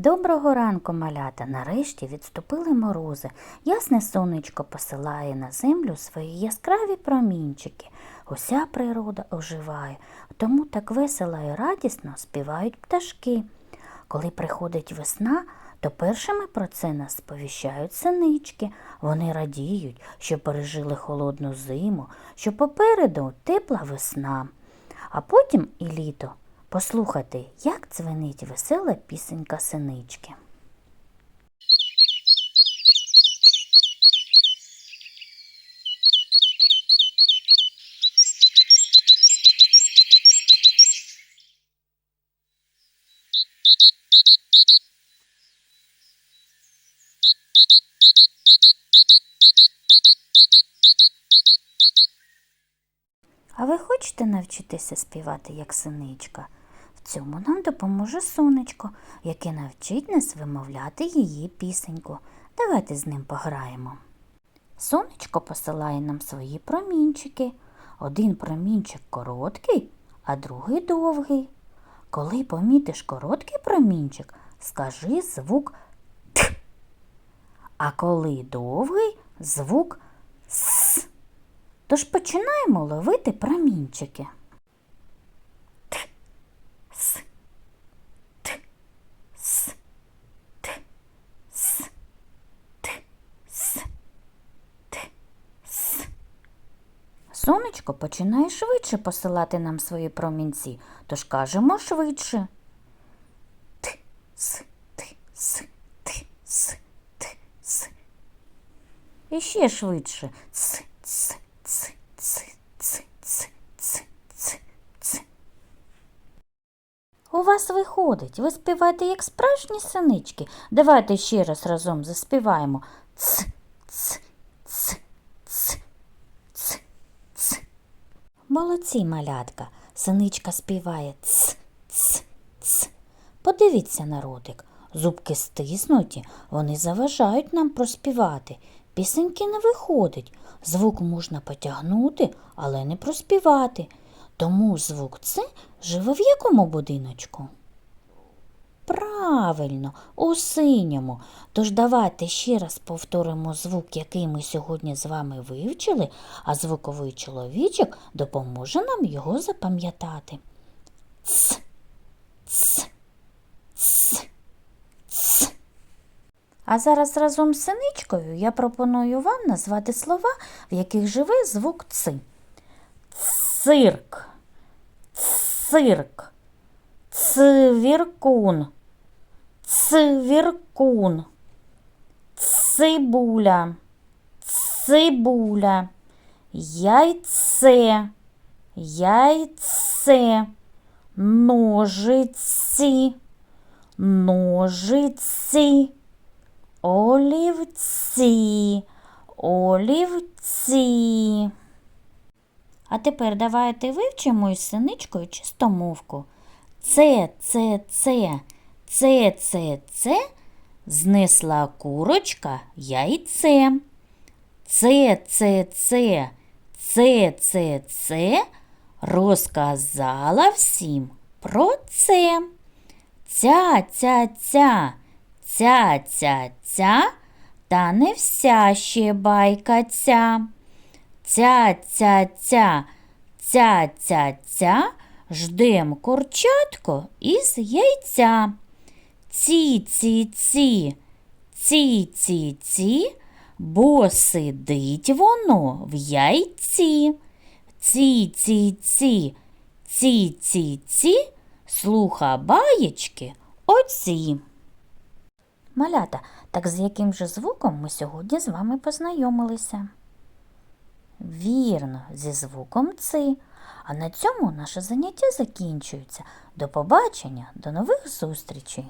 Доброго ранку, малята. Нарешті відступили морози. Ясне сонечко посилає на землю свої яскраві промінчики. Уся природа оживає, тому так весело і радісно співають пташки. Коли приходить весна, то першими про це нас сповіщають синички. Вони радіють, що пережили холодну зиму, що попереду тепла весна. А потім і літо. Послухайте, як дзвенить весела пісенька синички. А ви хочете навчитися співати як синичка? Цьому нам допоможе сонечко, яке навчить нас вимовляти її пісеньку. Давайте з ним пограємо. Сонечко посилає нам свої промінчики. Один промінчик короткий, а другий довгий. Коли помітиш короткий промінчик, скажи звук Т. А коли довгий звук С. Тож починаємо ловити промінчики. Т, с, т, с, т, с, т, с, т, с. Сонечко починає швидше посилати нам свої промінці, тож кажемо швидше. Т, с, т, с, т, с, т, с. І ще швидше. Ц, ц, ц, ц, ц, ц, ц, ц, ц. У вас виходить. Ви співаєте як справжні синички. Давайте ще раз разом заспіваємо. Ц, ц, ц, ц, ц, ц. Молодці, малятка. Синичка співає ц, ц, ц. Подивіться на ротик. Зубки стиснуті, вони заважають нам проспівати. Пісеньки не виходить. Звук можна потягнути, але не проспівати. Тому звук Ц живе в якому будиночку? Правильно, у синьому. Тож давайте ще раз повторимо звук, який ми сьогодні з вами вивчили, а звуковий чоловічок допоможе нам його запам'ятати. Ц, ц, ц, ц. А зараз разом з синичкою я пропоную вам назвати слова, в яких живе звук Ц. Цирк, цирк, цвіркун, цвіркун, цибуля, цибуля, яйце, яйце, ножиці, ножиці, олівці, олівці. А тепер давайте вивчимо із синичкою чистомовку. Це, це, це, це, це, це знесла курочка яйце. Це, це, це, це, це, це розказала всім про це. Ця, ця, ця, ця, ця, ця, та не вся ще байка ця. Ця, ця, ця, ця, ця, ця, ждем курчатко із яйця. Ці, ці, ці, ці, ці, ці, бо сидить воно в яйці. Ці, ці, ці, ці, ці, ці, слуха баєчки оці. Малята, так з яким же звуком ми сьогодні з вами познайомилися? Вірно, зі звуком ци. А на цьому наше заняття закінчується. До побачення, до нових зустрічей!